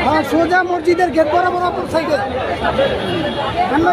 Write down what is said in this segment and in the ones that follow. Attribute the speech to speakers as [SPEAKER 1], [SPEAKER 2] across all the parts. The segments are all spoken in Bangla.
[SPEAKER 1] হ্যাঁ সোজা মসজিদের গেট বরাবর অপর সাইডে আমরা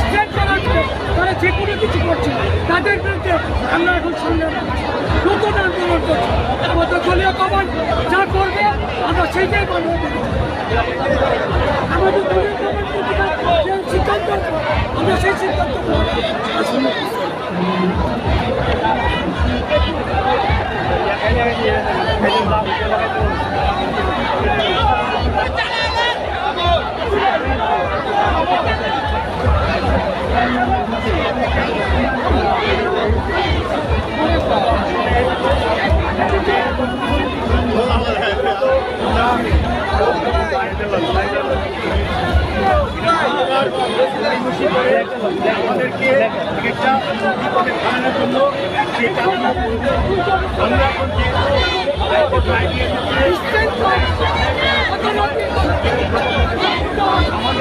[SPEAKER 2] স্টেট যারা তারা যে কোনো কিছু করছে তাদের বিরুদ্ধে আমরা এখন সামনে নতুন আন্দোলন করছি। আমাদের দলীয় কমান যা করবে, আমরা সেইটাই মানব। আমাদের দলীয় সিদ্ধান্ত আমরা সেই সিদ্ধান্ত Thank you. আচ্ছা।
[SPEAKER 3] আমাদেরকে একটা বিপদে ফেলানোর জন্য সেই কামনা আমরা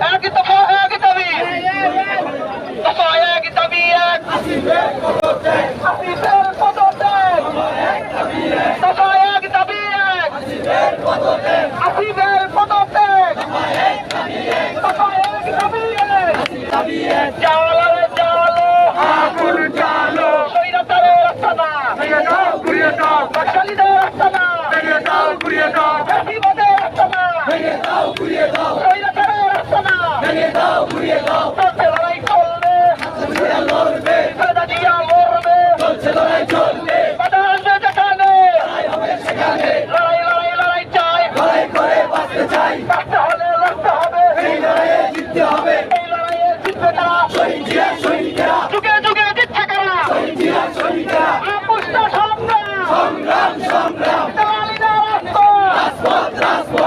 [SPEAKER 4] Ah, Aquí está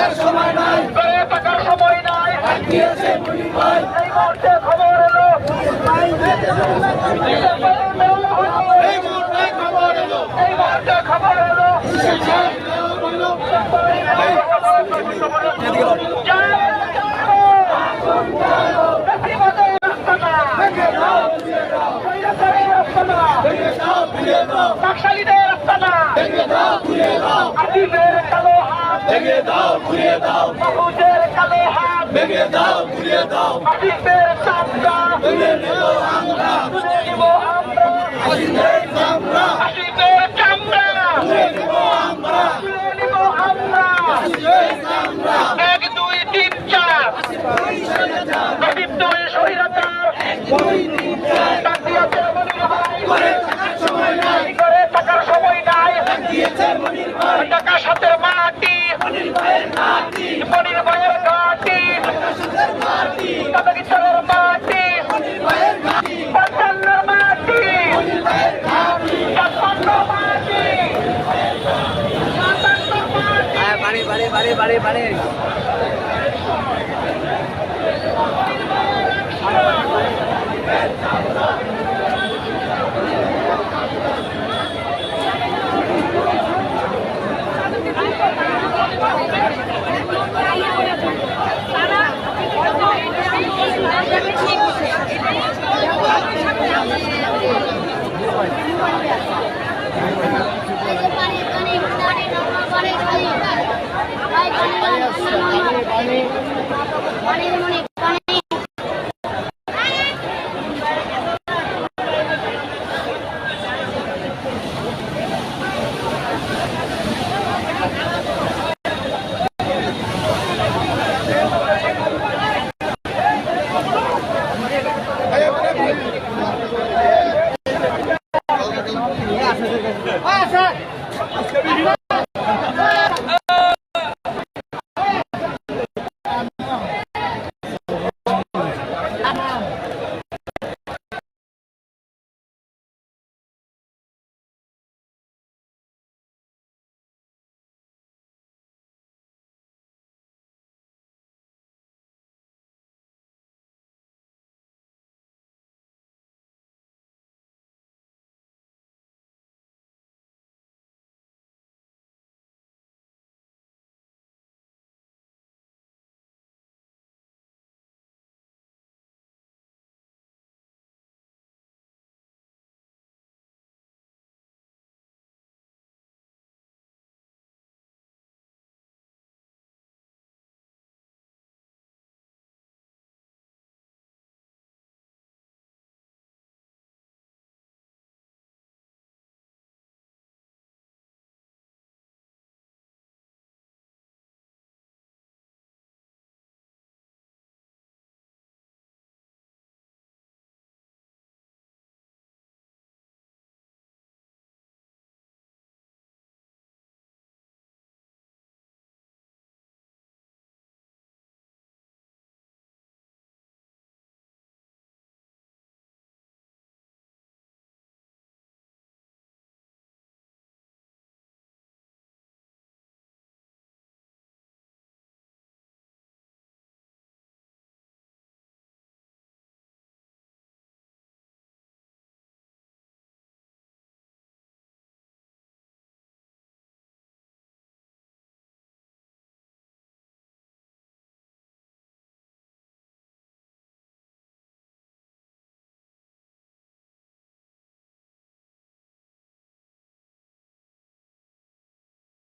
[SPEAKER 4] থাকার সময় নাই।
[SPEAKER 3] করে থাকার সময় নাই। এই মুহূর্তে খবর এলো। এই মুহূর্তে খবর এলো। এই মুহূর্তে খবর এলো। নকশালীদের রাস্তাটা। আদিবের কালো হাত
[SPEAKER 5] ভেঙে দাও ঘুরিয়ে দাও। ভেঙে দাও ঘুরিয়ে দাও। তুলে নেব আমরা। আসিফের চামড়া।
[SPEAKER 3] আদিবের চামড়া।
[SPEAKER 5] তুলে নেব আমরা।
[SPEAKER 3] নিব আমরা।
[SPEAKER 5] আসিফের চামড়া।
[SPEAKER 3] এক দুই তিন চার। আদিব দুই স্বৈরাচার। ডাক দিয়েছে মনির ভাই।
[SPEAKER 5] করে থাকার সময় নাই।
[SPEAKER 3] করে থাকার সময় নাই।
[SPEAKER 5] দিয়েছে মনির ভাই।
[SPEAKER 3] カ